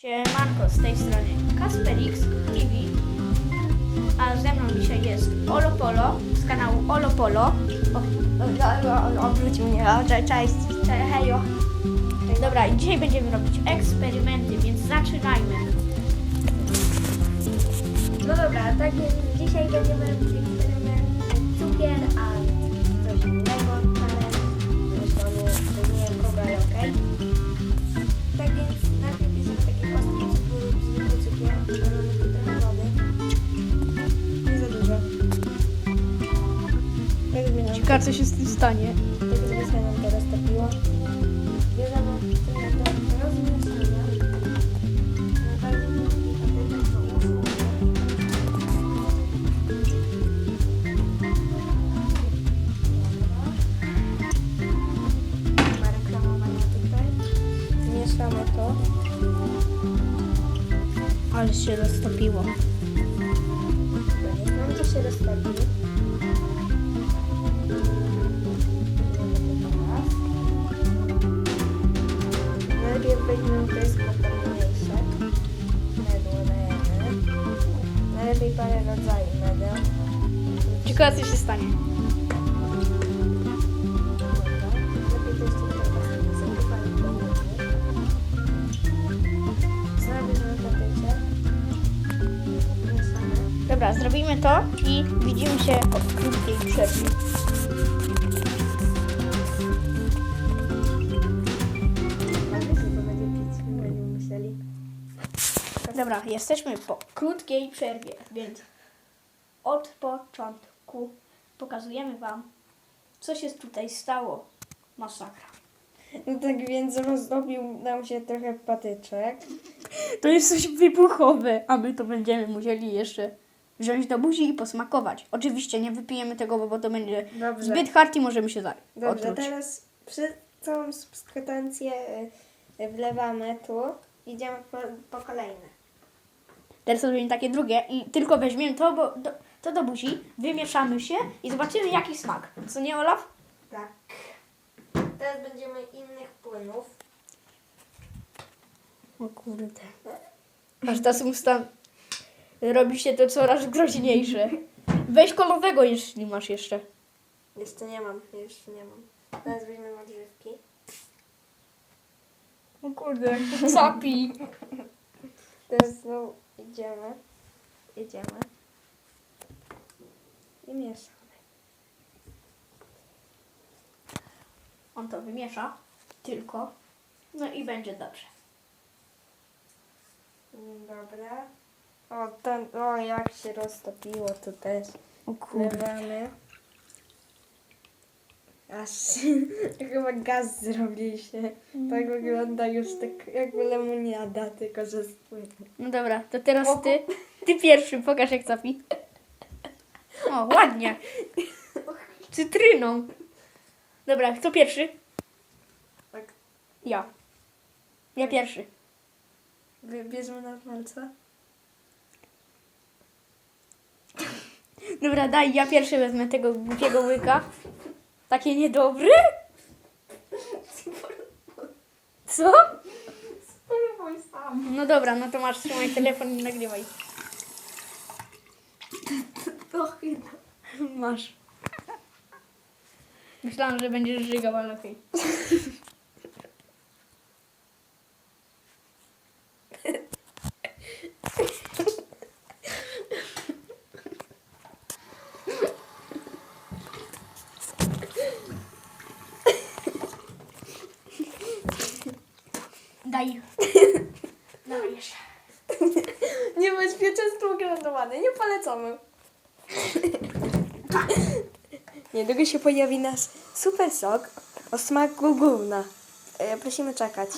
Siemanko, z tej strony Kasperix TV, a ze mną dzisiaj jest Olopolo z kanału Olopolo. O, o, o, o, obróć mnie, cześć, cześć, hejo. Dobra, dzisiaj będziemy robić eksperymenty, więc zaczynajmy. No dobra, tak więc dzisiaj będziemy robić eksperyment cukier, a Ciekawe, co się z tym stanie. tak żeby się nam to roztopiło. Bierzemy trochę do rozmieszania. To. Ale się roztopiło. Parę rodzajów medeł. Ciekawe, co się stanie. Dobra, zrobimy to i widzimy się po krótkiej przerwie. Dobra, jesteśmy po krótkiej przerwie, więc od początku pokazujemy Wam, co się tutaj stało. Masakra. No tak więc rozdobił nam się trochę patyczek. To jest coś wybuchowe, a my to będziemy musieli jeszcze wziąć do buzi i posmakować. Oczywiście nie wypijemy tego, bo to będzie Dobrze. zbyt hard i możemy się za- Dobrze, teraz przy całą subskrypcję y, wlewamy tu. Idziemy po, po kolejne. Teraz zrobimy takie drugie i tylko weźmiemy to, bo do, to do buzi, wymieszamy się i zobaczymy jaki smak. Co nie, Olaf? Tak. Teraz będziemy innych płynów. O kurde. Aż ta usta robi się to coraz groźniejsze. Weź kolowego, jeśli masz jeszcze. Jeszcze nie mam, jeszcze nie mam. Teraz weźmiemy odżywki. O kurde, capi. Teraz znowu idziemy. Idziemy. I mieszamy. On to wymiesza, tylko. No i będzie dobrze. Dobra. O, ten, o jak się roztopiło tu też. O Wlewamy. Aż chyba gaz zrobi się. Tak wygląda już tak jakby lemoniada, tylko że spłynie. No dobra, to teraz ty. Ty pierwszy, pokaż jak capi. O, ładnie. Cytryną. Dobra, kto pierwszy? Tak. Ja. Ja pierwszy. Bierzemy na palce. Dobra, daj, ja pierwszy wezmę tego głupiego łyka. Takie niedobre? Co? Spróbuj sam. No dobra, no to masz trzymaj telefon i nagrywaj. To chyba. Masz. Myślałam, że będziesz żygał, ale okej. Daj. Dajesz. Niebezpieczeństwo granatowane, nie polecamy. Niedługo się pojawi nasz super sok o smaku gówna. E, prosimy czekać.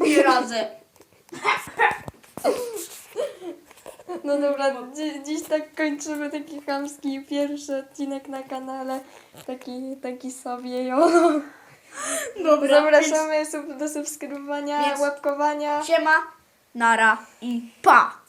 Nie radzę. No dobra, dzi- dziś tak kończymy taki chamski pierwszy odcinek na kanale. Taki, taki sobie, jo. Dobra, Zapraszamy sub- do subskrybowania, Więc- łapkowania. Siema, nara i pa!